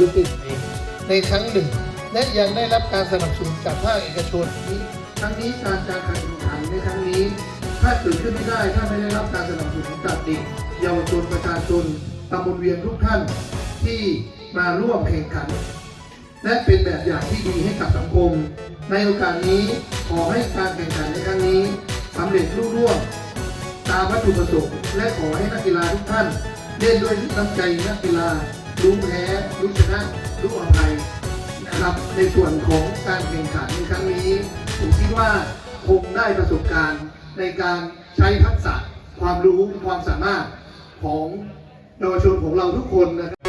ยกเทศมนตรีในครั้งหนึ่ง และยังได้รับการสนับสนุนจากภาคเอกชนนี้ครั้งนี้การการแข่งขันในครั้งนี้ถ้าเกิดขึ้นไม่ได้ถ้าไม่ได้รับการสนับสนุนจากเด็กเยาวชนประชาชนตำบลเวียนทุกท่านที่มาร่วมแข่งขัน และเป็นแบบอย่างที่ดีให้กับสังคม ในโอกาสนี้ขอให้การแข่งขันในครั้งนี้สำเร็จรุ่ร่วงตามวัตถุประสงค์ และขอให้นักกีฬาทุกท่านเล่นด้วยน้ำใจนักกีฬา รู้แพ้รู้ชนะรู้อภัยนะครับ ในส่วนของการแข่งขันในครั้งนี้ ผมคิดว่าคงได้ประสบการณ์ในการใช้ทักษะความรู้ความสามารถของเยาวชนของเราทุกคนนะครับ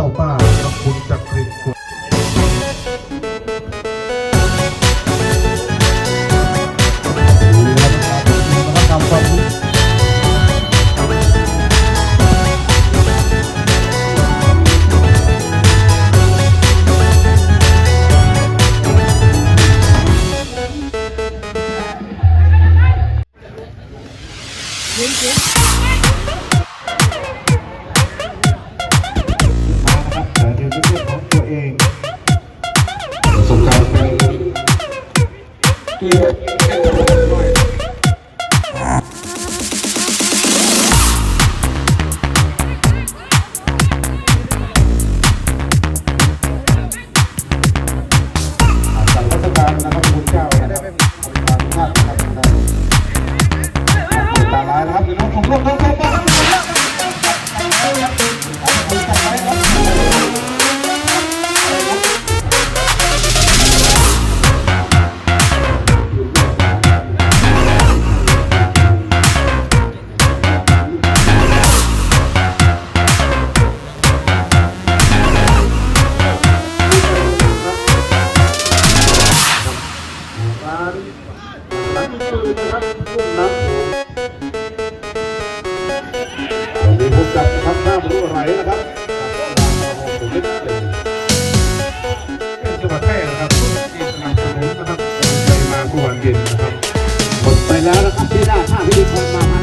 ครั วันนี้ผมจับนะครับหน้ามันรู้อะไรนะครับผมเล่นเป็นเป็นจังหวัดแพร่นะครับที่สนับสนุนนะครับใจมาเมื่อวันเย็นนะครับหมดไปแล้วนะครับที่หน้าห้าพิธีกรมา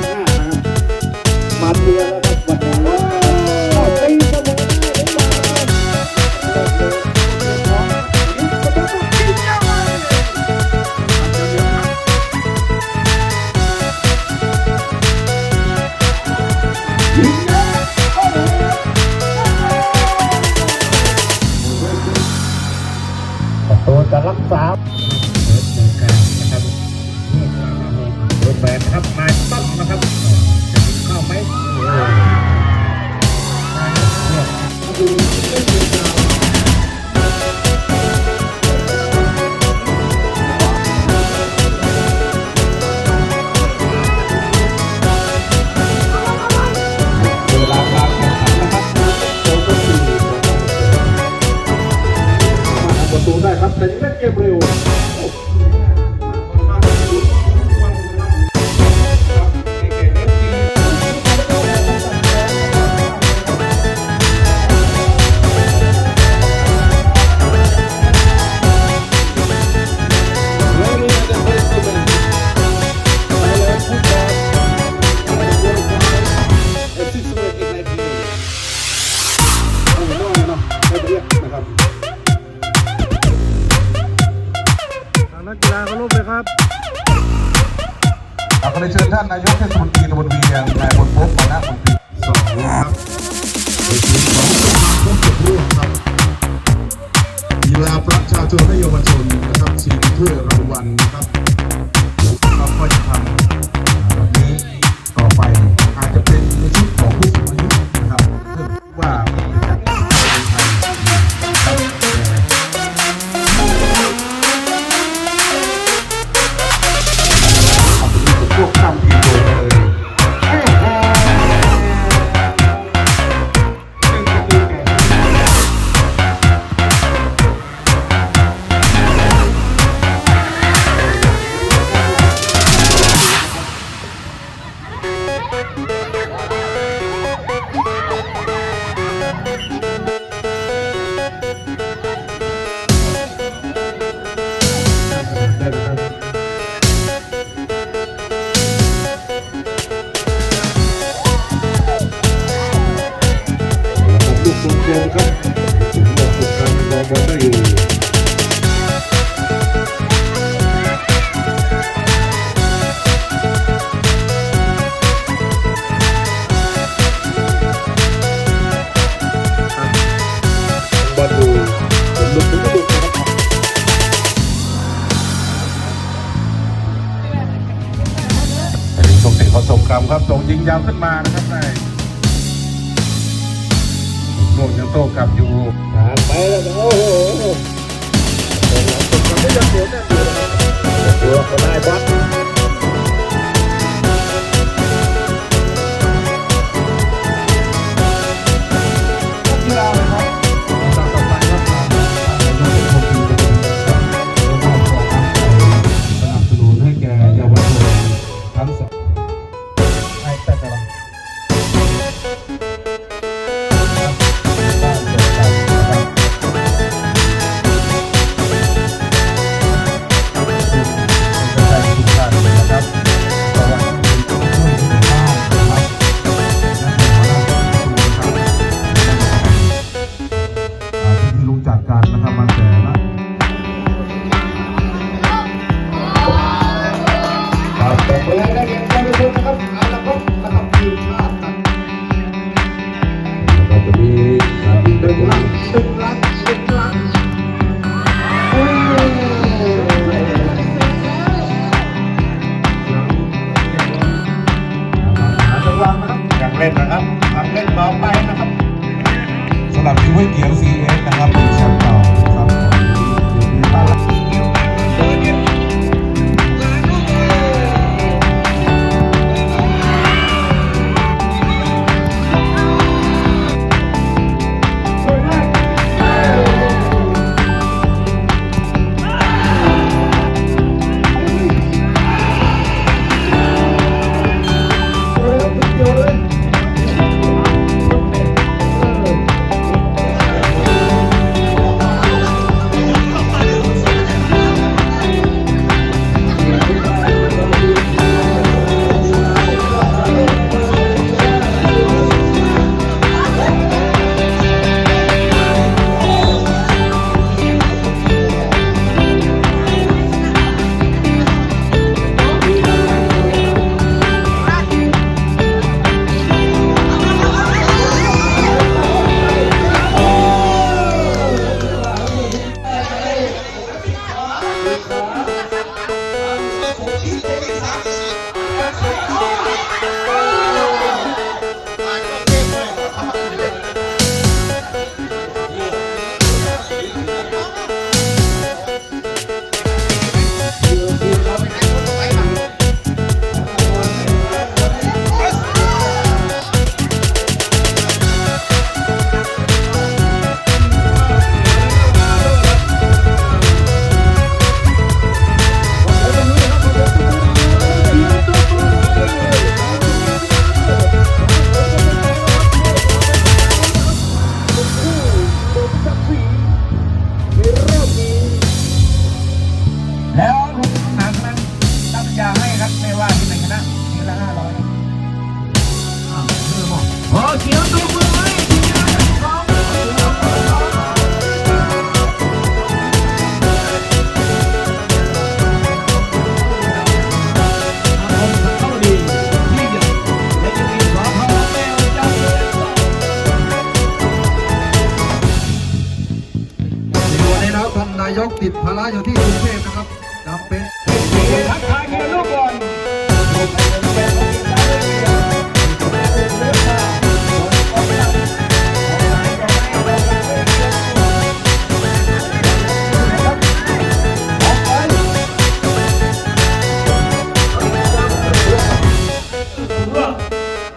தான் நான் யோசிச்சு கொடுத்துக்கிட்டு கொடுத்துக்கிறேன் ยาวขึ้นมานะครับในโดดยังโตกลับอยู่ไปแล้วโอ้โหตัวเขาได้บอสานนายกติดภาระอยู่ที่กรุงเทพนะครับจำเป็นทักทายกันลูกก่อน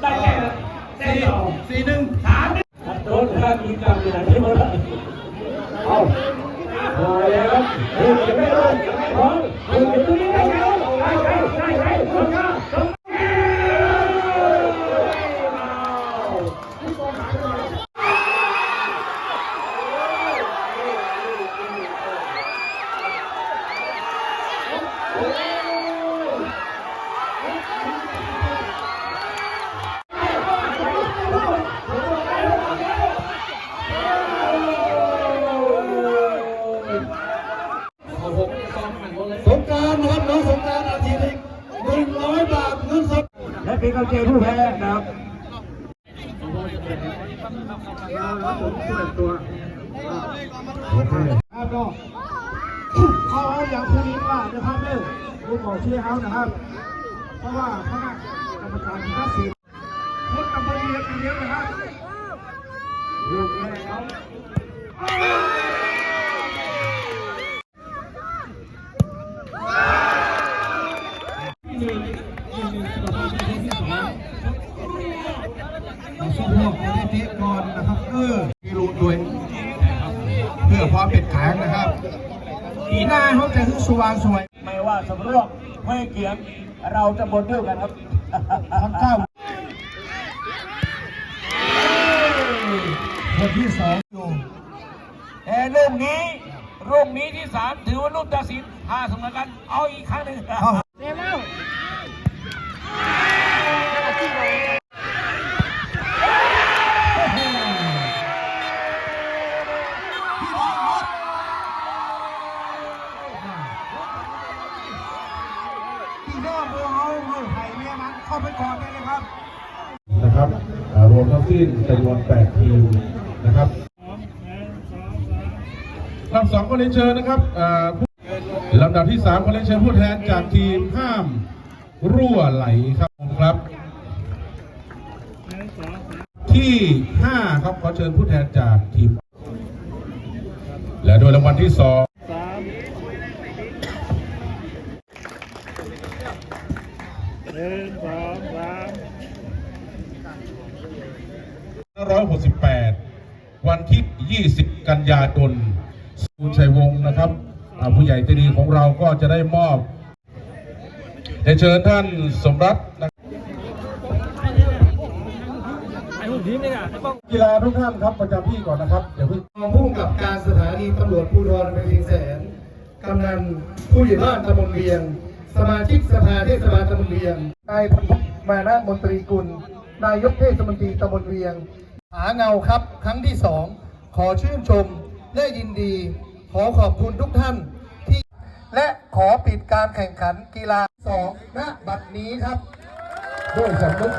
ได้แค่สี่สี่หนึ่งสามโดนข้ามีกรรมอยู่ไหนที่มาเอาพอแล้วเฮ้ยจะไม่ รู้พอเฮ้ยจะไม่ได้แล้วใช่ใช่ใช่ใช่ตรงนี้ตรงนี้ สงกรารนะครับน้องสงกรารอาทิตย์อีกหนึ่งร้อยบาทเงินสด และ เกำลังใจผู้แพ้นะครับครับก็เขาเอาอย่างคุณอินว่านะครับเร็วคุณบอกเชื่อเขานะครับ เพราะว่าคณะกรรมการที่ตัดสินพดตำบลเรียนเดียวนะครับยกแรกครับเรา ถึงสว่างสวย ไม่ว่าสำรวจห้วยเกียง เราจะบนด้วยกันครับทำเก้าคนที่สองอยู่แต่ลูกนี้ลูกนี้ที่สามถือว่าลูกตัดสินห้าเสมอกัน เอาอีกครั้งหนึ่ง นะครับรวมทั้งสิ้นจำนวน8ทีมนะครับลำสองก็เรียนเชิญนะครับลำดับที่3ก็เรียนเชิญผู้แทนจากทีมห้ามรั่วไหลครับผมครับ ที่ 5 ครับขอเชิญผู้แทนจากทีม และโดยรางวัลที่2 168 วันที่ 20 กันยายนคุณชัยวงศ์นะครับ ผู้ใหญ่ใจดีของเราก็จะได้มอบเรียนเชิญท่านสมรัตน์นะกีฬาทุกท่านครับประจำที่ก่อนนะครับเดี๋ยวพิ่งรองผู้กับการสถานีตำรวจภูธรเพียงแสนกำนันผู้ใหญ่บ้านตำบลเวียง สมาชิกสภาเทศบาลตำบลเวียงนายพมานะมนตรีกุล นายกเทศมนตรีตำบลเวียง หาเงาครับครั้งที่สองขอชื่นชมและยินดี ขอขอบคุณทุกท่านที่ และขอปิดการแข่งขันกีฬาสองณบัดนี้ครับ ด้วยสำนึก